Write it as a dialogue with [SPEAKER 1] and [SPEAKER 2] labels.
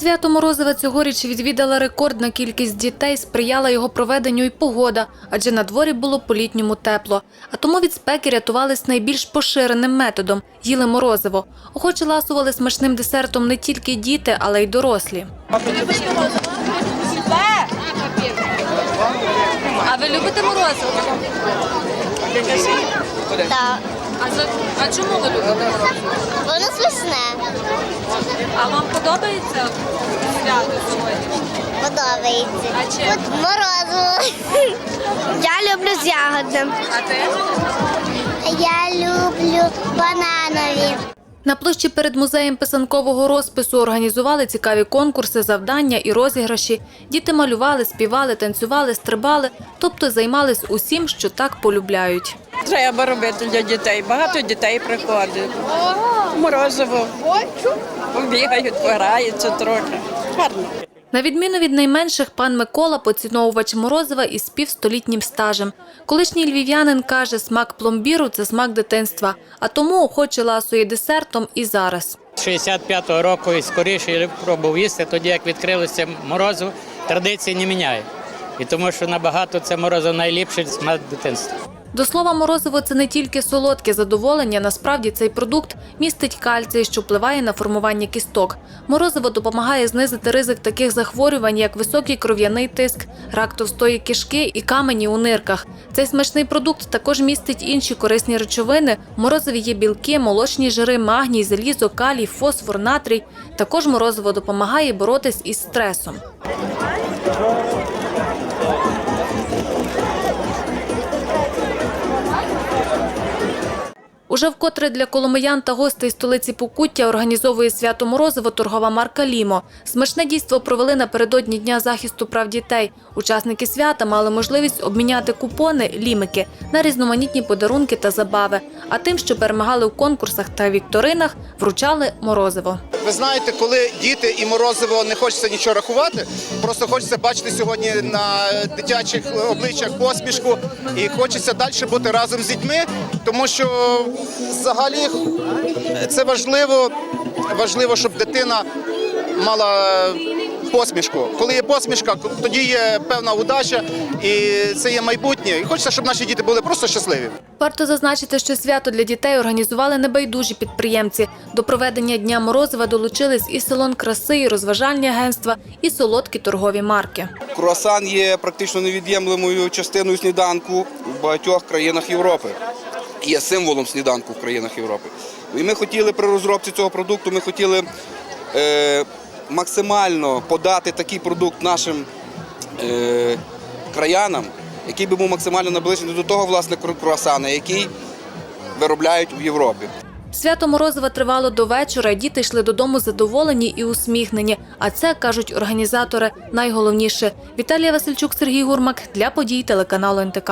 [SPEAKER 1] Свято Морозова цьогоріч відвідала рекордна кількість дітей, сприяла його проведенню і погода, адже на дворі було по-літньому тепло. А тому від спеки рятувались найбільш поширеним методом – їли морозиво. Охоче ласували смачним десертом не тільки діти, але й дорослі. А ви любите морозиво?
[SPEAKER 2] Так,
[SPEAKER 1] А, а чому ви любите морозиво?
[SPEAKER 2] воно смачне,
[SPEAKER 1] А вам подобається свято сьогодні?
[SPEAKER 2] подобається.
[SPEAKER 1] А чим?
[SPEAKER 2] Тут морозиво. Я люблю з ягодним.
[SPEAKER 1] А ти?
[SPEAKER 2] Я люблю бананові.
[SPEAKER 1] На площі перед музеєм писанкового розпису організували цікаві конкурси, завдання і розіграші. Діти малювали, співали, танцювали, стрибали, тобто займались усім, що так полюбляють.
[SPEAKER 3] Треба робити для дітей. Багато дітей приходить. Морозиво. Бігають, пограються трохи. Гарно.
[SPEAKER 1] На відміну від найменших, пан Микола поціновувач морозива із півстолітнім стажем. Колишній львів'янин каже, смак пломбіру – це смак дитинства, а тому охоче ласує десертом і зараз.
[SPEAKER 4] З 65-го року і скоріше пробував їсти, тоді як відкрилося морозиво, традиції не міняє. І тому що набагато це морозиво найліпший смак дитинства.
[SPEAKER 1] До слова, морозиво – це не тільки солодке задоволення, насправді цей продукт містить кальцій, що впливає на формування кісток. Морозиво допомагає знизити ризик таких захворювань, як високий кров'яний тиск, рак товстої кишки і камені у нирках. Цей смачний продукт також містить інші корисні речовини. В морозиві є білки, молочні жири, магній, залізо, калій, фосфор, натрій. Також морозиво допомагає боротись із стресом. Уже вкотре для коломиян та гостей столиці Покуття організовує свято Морозиво торгова марка Лімо. Смачне дійство провели напередодні Дня захисту прав дітей. Учасники свята мали можливість обміняти купони лімики на різноманітні подарунки та забави. А тим, що перемагали у конкурсах та вікторинах, вручали морозиво.
[SPEAKER 5] Ви знаєте, коли діти і морозиво не хочеться нічого рахувати, просто хочеться бачити сьогодні на дитячих обличчях посмішку і хочеться далі бути разом з дітьми, тому що взагалі це важливо, важливо, щоб дитина мала посмішку. Коли є посмішка, тоді є певна удача і це є майбутнє. І хочеться, щоб наші діти були просто щасливі.
[SPEAKER 1] Варто зазначити, що свято для дітей організували небайдужі підприємці. До проведення Дня Морозива долучились і салон краси, і розважальні агентства, і солодкі торгові марки.
[SPEAKER 6] Круасан є практично невід'ємлемою частиною сніданку в багатьох країнах Європи. Є символом сніданку в країнах Європи. І ми хотіли при розробці цього продукту, ми хотіли е, максимально подати такий продукт нашим е, краянам, який би був максимально наближений до того власне кру- круасана, який виробляють в Європі.
[SPEAKER 1] Свято Морозива тривало до вечора. Діти йшли додому задоволені і усміхнені. А це кажуть організатори найголовніше. Віталія Васильчук, Сергій Гурмак для подій телеканалу НТК.